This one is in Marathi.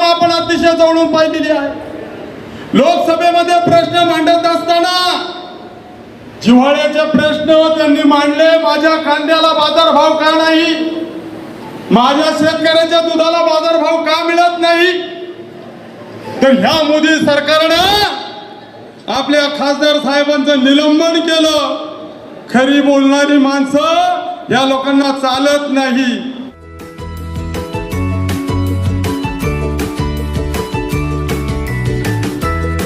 अतिशय जवळून पाहिलेली आहे. लोकसभेमध्ये प्रश्न मांडत असताना जिव्हाळ्याचे प्रश्न त्यांनी मांडले माझ्या कांद्याला बाजारभाव का नाही? माझ्या शेतकऱ्याच्या दुधाला बाजारभाव का मिळत नाही? तर ह्या मोदी सरकारनं आपल्या खासदार साहेबांचं निलंबन केलं. खरी बोलणारी माणसं या लोकांना चालत नाही.